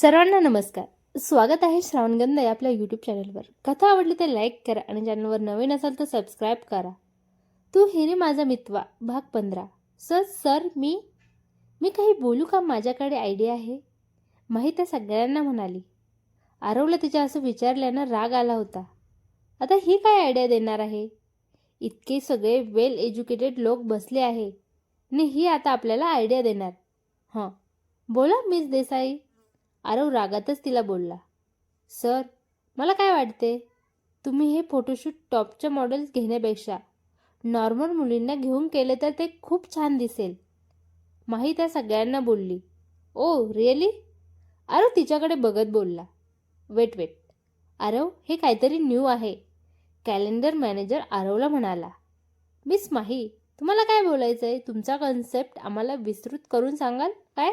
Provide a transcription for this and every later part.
सर्वांना नमस्कार. स्वागत आहे श्रावणगंध या आपल्या यूट्यूब चॅनलवर कथा आवडली तर लाईक करा आणि चॅनलवर नवीन असाल तर सबस्क्राईब करा. तू हिरे माझा मितवा भाग पंधरा. सर सर मी? मी काही बोलू का? माझ्याकडे आयडिया आहे. माही सगळ्यांना म्हणाली. आरवला तिच्या असं विचारल्यानं राग आला होता. आता ही काय आयडिया देणार आहे? इतके सगळे वेल एज्युकेटेड लोक बसले आहे. आणि ही आता आपल्याला आयडिया देणार. हां. बोला मिस देसाई. आरव रागातच तिला बोलला सर मला काय वाटते? तुम्ही हे फोटोशूट टॉपच्या मॉडेल्स घेण्यापेक्षा नॉर्मल मुलींना घेऊन केले तर ते खूप छान दिसेल. माही त्या सगळ्यांना बोलली ओ रिअली? आरव तिच्याकडे बघत बोलला वेट वेट आरव हे काहीतरी न्यू आहे. कॅलेंडर मॅनेजर आरवला म्हणाला मिस माही तुम्हाला काय बोलायचं आहे तुमचा कन्सेप्ट आम्हाला विस्तृत करून सांगाल? काय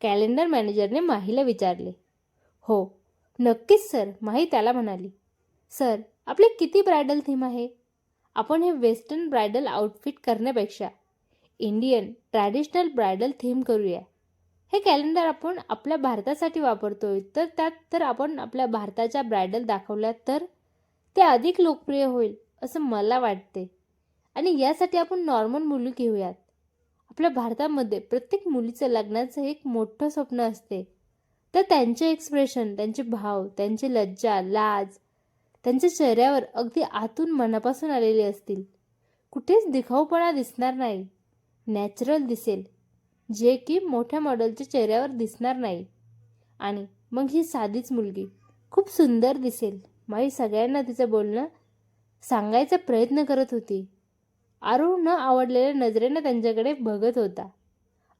कॅलेंडर मॅनेजरने माहीला विचारले. हो नक्कीच सर माही त्याला म्हणाली. सर आपले किती ब्रायडल थीम आहे? आपण हे वेस्टर्न ब्रायडल आउटफिट करण्यापेक्षा इंडियन ट्रॅडिशनल ब्रायडल थीम करूया. हे कॅलेंडर आपण आपल्या भारतासाठी वापरतोय तर त्यात तर आपण आपल्या भारताच्या ब्रायडल दाखवल्या तर ते अधिक लोकप्रिय होईल असं मला वाटते. आणि यासाठी आपण नॉर्मल मुली घेऊयात. आपल्या भारतामध्ये प्रत्येक मुलीचं लग्नाचं एक मोठं स्वप्न असते. तर त्यांचे एक्सप्रेशन त्यांचे भाव त्यांची लज्जा लाज त्यांच्या चेहऱ्यावर अगदी आतून मनापासून आलेले असतील. कुठेच दिखाऊपणा दिसणार नाही. नॅचरल दिसेल. जे की मोठ्या मॉडेलच्या चेहऱ्यावर दिसणार नाही. आणि मग ही साधीच मुलगी खूप सुंदर दिसेल. माई सगळ्यांना तिचं बोलणं सांगायचा प्रयत्न करत होती. आरू न आवडलेल्या नजरेनं त्यांच्याकडे बघत होता.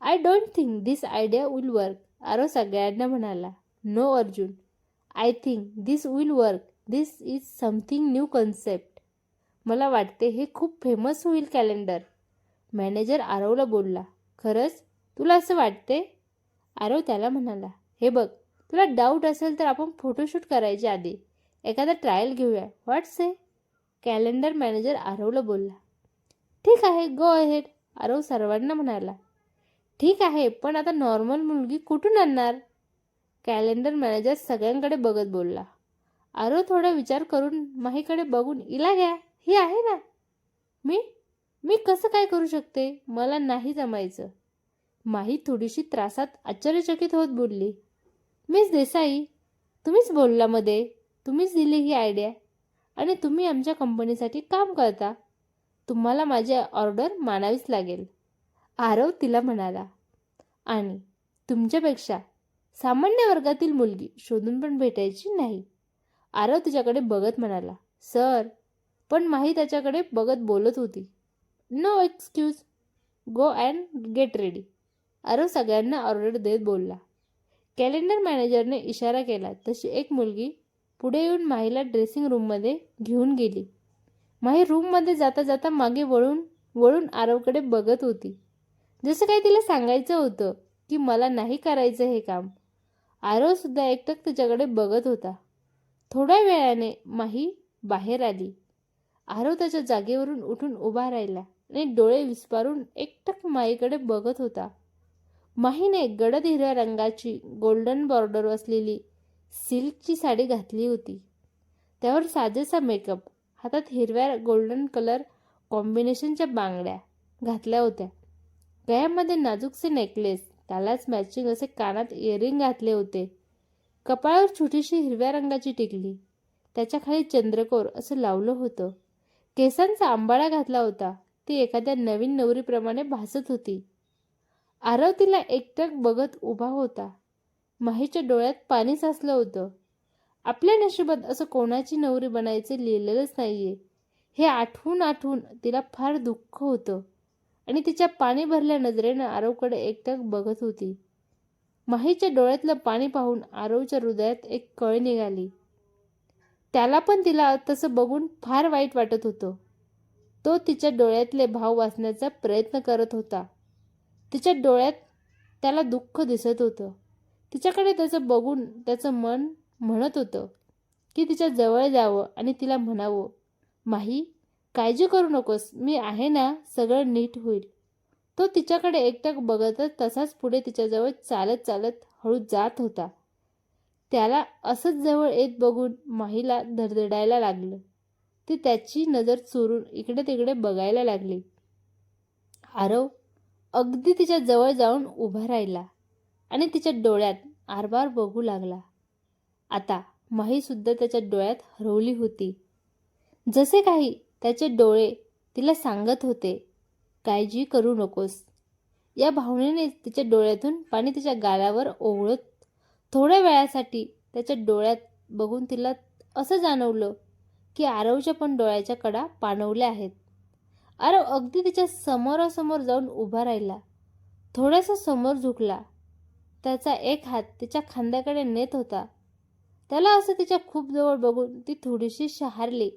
I don't think this idea will work Aaro सगळ्यांना म्हणाला. No Arjun. I think this will work this is something new concept मला वाटते हे खूप फेमस होईल कॅलेंडर मॅनेजर आरवला बोलला. खरंच? तुला असं वाटते? आरव त्याला म्हणाला. हे बघ तुला डाऊट असेल तर आपण फोटोशूट करायचे आधी. एखादा ट्रायल घेऊया. व्हॉट्स आहे कॅलेंडर मॅनेजर आरवला बोलला. ठीक आहे गो अहेड आरव सर्वांना म्हणाला. ठीक आहे पण आता नॉर्मल मुलगी कुठून आणणार? कॅलेंडर मॅनेजर सगळ्यांकडे बघत बोलला. आरव हो, थोडा विचार करून माहीकडे बघून इला घ्या. ही आहे ना? मी? मी कसं काय करू शकते? मला नाही जमायचं. माही थोडीशी त्रासात आश्चर्यचकित होत बोलली. मिस देसाई तुम्हीच बोलला मध्ये. तुम्हीच दिली ही आयडिया आणि तुम्ही आमच्या कंपनीसाठी काम करता. तुम्हाला माझी ऑर्डर मानावीच लागेल. आरव तिला म्हणाला आणि तुमच्यापेक्षा सामान्य वर्गातील मुलगी शोधून पण भेटायची नाही. आरव तिच्याकडे बघत म्हणाला सर पण माही त्याच्याकडे बघत बोलत होती. No excuse go and get ready Aarav सगळ्यांना ऑर्डर देत बोलला. कॅलेंडर मॅनेजरने इशारा केला तशी एक मुलगी पुढे येऊन माहीला ड्रेसिंग रूममध्ये घेऊन गेली. माही रूममध्ये जाता जाता मागे वळून वळून आरवकडे बघत होती. जसं काही तिला सांगायचं होतं की मला नाही करायचं हे काम आरवसुद्धा एकटक तिच्याकडे बघत होता. थोड्या वेळाने माही बाहेर आली. आरव त्याच्या जागेवरून उठून उभा राहिला आणि डोळे विस्पारून एकटक माईकडे बघत होता. माहीने गडद हिरव्या रंगाची गोल्डन बॉर्डर असलेली सिल्कची साडी घातली होती. त्यावर साजेसा मेकअप हातात हिरव्या गोल्डन कलर कॉम्बिनेशनच्या बांगड्या घातल्या होत्या. गळ्यामध्ये नाजूकसे नेकलेस त्यालाच मॅचिंग असे कानात इयरिंग घातले होते. कपाळावर छोटीशी हिरव्या रंगाची टिकली. त्याच्याखाली चंद्रकोर असं लावलं होतं. केसांचा आंबाळा घातला होता. ती एखाद्या नवीन नवरीप्रमाणे भासत होती. आरव तिला एकटक बघत उभा होता. माहीच्या डोळ्यात पाणी साचलं होतं. आपल्या नशिबात असं कोणाची नवरी बनायचे लिहिलेलंच नाहीये. हे आठवून आठवून तिला फार दुःख होतं. आणि तिच्या पाणी भरल्या नजरेनं आरवकडे एकटक बघत होती. माहीच्या डोळ्यातलं पाणी पाहून आरवच्या हृदयात एक कळ निघाली. त्याला पण तिला तसं बघून फार वाईट वाटत होतं. तो तिच्या डोळ्यातले भाव वाचण्याचा प्रयत्न करत होता. तिच्या डोळ्यात त्याला दुःख दिसत होतं. तिच्याकडे त्याचं बघून त्याचं मन म्हणत होतं की तिच्या जवळ जावं आणि तिला म्हणावं माही काळजी करू नकोस मी आहे ना सगळं नीट होईल तो तिच्याकडे एकटक बघतच तसाच पुढे तिच्याजवळ चालत चालत हळू जात होता. त्याला असंच जवळ येत बघून माहीला धडधडायला लागलं. ती त्याची नजर चोरून इकडे तिकडे बघायला लागली. आरव अगदी तिच्या जवळ जाऊन उभा राहिला आणि तिच्या डोळ्यात आरबार बघू लागला. आता माहीसुद्धा त्याच्या डोळ्यात हरवली होती. जसे काही त्याचे डोळे तिला सांगत होते काळजी करू नकोस. या भावनेने तिच्या डोळ्यातून पाणी तिच्या गालावर ओवळत थोड्या वेळासाठी त्याच्या डोळ्यात बघून तिला असं जाणवलं की आरवच्या पण डोळ्याच्या कडा पाणवल्या आहेत. आरव अगदी तिच्या समोरासमोर जाऊन उभा राहिला. थोडासा समोर झुकला. त्याचा एक हात तिच्या खांद्याकडे नेत होता. त्याला असं तिच्या खूप जवळ बघून ती थोडीशी शहारली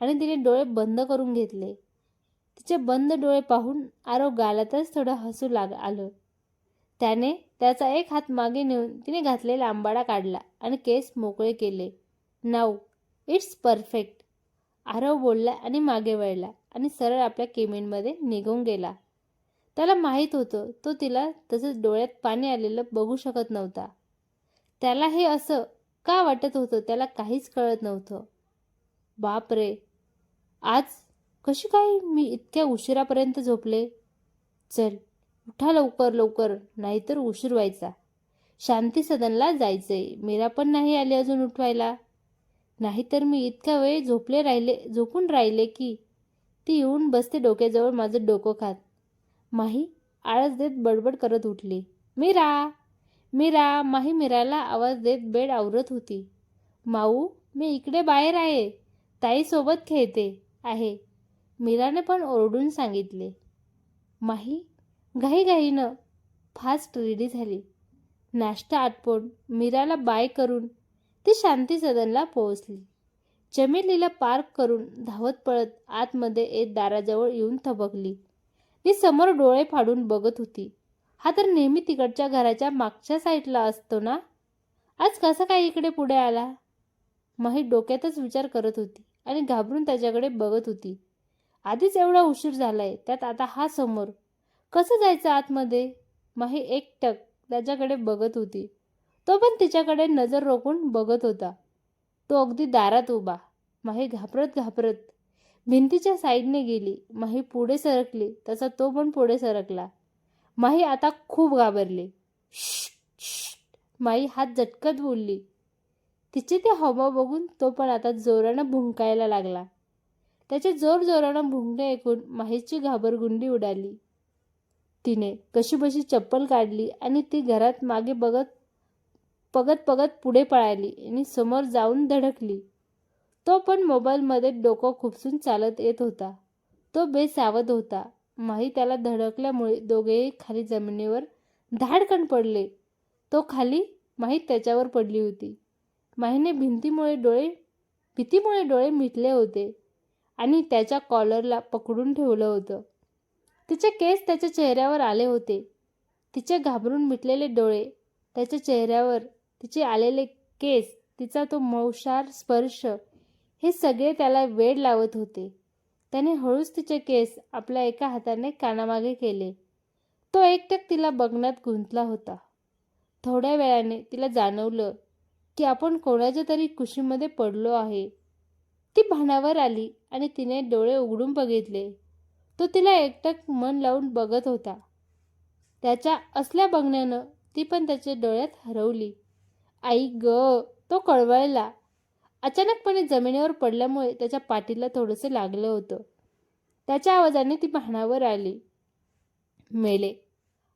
आणि तिने डोळे बंद करून घेतले. तिचे बंद डोळे पाहून आरव गालातच थोडं हसू लाग आलं. त्याने त्याचा एक हात मागे नेऊन तिने घातलेला आंबाडा काढला आणि केस मोकळे केले. नाव इट्स परफेक्ट. आरव बोलला आणि मागे वळला आणि सरळ आपल्या केबिनमध्ये निघून गेला. त्याला माहीत होतं तो तिला तसंच डोळ्यात पाणी आलेलं बघू शकत नव्हता. त्याला हे असं का वाटत होतं त्याला काहीच कळत नव्हतं. बाप रे आज कशी काय मी इतक्या उशिरापर्यंत झोपले? चल उठा लवकर लवकर नाहीतर उशीर व्हायचा. शांती सदनला जायचंय. मीरा पण नाही आली अजून उठवायला. नाहीतर मी इतका वेळ झोपले राहिले झोपून राहिले की ती येऊन बसते डोक्याजवळ माझं डोकं खात. माही आळस देत बडबड करत उठली. मीरा! मीरा माही मीराला आवाज देत बेड आवरत होती. माऊ मी इकडे बाहेर आहे. ताईसोबत खेळते आहे. मीराने पण ओरडून सांगितले. माही घाईघाईनं फास्ट रेडी झाली. नाश्ता आटपून मीराला बाय करून ती शांती सदनला पोहोचली. चमेलीला पार्क करून धावत पळत आतमध्ये येत दाराजवळ येऊन थबकली. ती समोर डोळे फाडून बघत होती. हा तर नेहमी तिकडच्या घराच्या मागच्या साईडला असतो ना? आज कसा काय इकडे पुढे आला? माही डोक्यातच विचार करत होती आणि घाबरून त्याच्याकडे बघत होती. आधीच एवढा उशीर झालाय त्यात आता हा समोर. कसं जायचं आतमध्ये? माही एकटक त्याच्याकडे बघत होती. तो पण तिच्याकडे नजर रोखून बघत होता. तो अगदी दारात उभा. माही घाबरत घाबरत भिंतीच्या साईडने गेली. माही पुढे सरकली. तसा तो पण पुढे सरकला. माही आता खूप घाबरली. माई हात झटकत बोलली. तिचे ते हवा बघून तो पण आता जोरानं भुंकायला लागला. त्याचे जोर जोरानं भुंकणे ऐकून माहीची घाबरगुंडी उडाली. तिने कशीबशी चप्पल काढली आणि ती घरात मागे बघत पगत पगत पुढे पळाली आणि समोर जाऊन धडकली. तो पण मोबाईलमध्ये डोकं खुपसून चालत येत होता. तो बेसावध होता. माही त्याला धडकल्यामुळे दोघेही खाली जमिनीवर धाडकन पडले. तो खाली माही त्याच्यावर पडली होती. माहीने भिंतीमुळे डोळे भीतीमुळे डोळे मिटले होते आणि त्याच्या कॉलरला पकडून ठेवलं होतं. तिचे केस त्याच्या चेहऱ्यावर आले होते. तिचे घाबरून मिटलेले डोळे त्याच्या चेहऱ्यावर तिचे आलेले केस तिचा तो मौशार स्पर्श हे सगळे त्याला वेड लावत होते. त्याने हळूच तिचे केस आपल्या एका हाताने कानामागे केले. तो एकटक तिला बघण्यात गुंतला होता. थोड्या वेळाने तिला जाणवलं की आपण कोणाच्या तरी कुशीमध्ये पडलो आहे. ती भानावर आली आणि तिने डोळे उघडून बघितले. तो तिला एकटक मन लावून बघत होता. त्याच्या असल्या बघण्यानं ती पण त्याच्या डोळ्यात हरवली. आई ग तो कळवळला अचानकपणे जमिनीवर पडल्यामुळे त्याच्या पाठीला थोडंसं लागलं होतं. त्याच्या आवाजाने ती भानावर आली. मेले.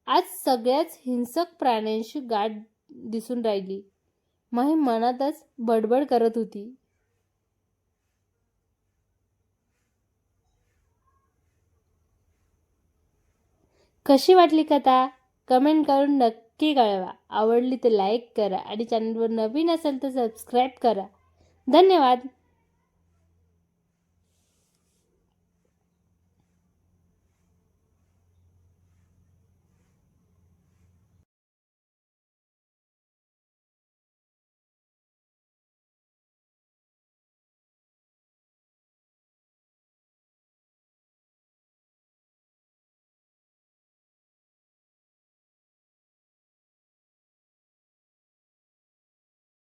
आज सगळ्याच हिंसक प्राण्यांशी गाठ दिसून राहिली. माही मनातच बडबड करत होती. कशी वाटली कथा? कमेंट करून नक्की कळवा. आवडली तर लाईक करा आणि चॅनलवर नवीन असेल तर सबस्क्राईब करा. धन्यवाद.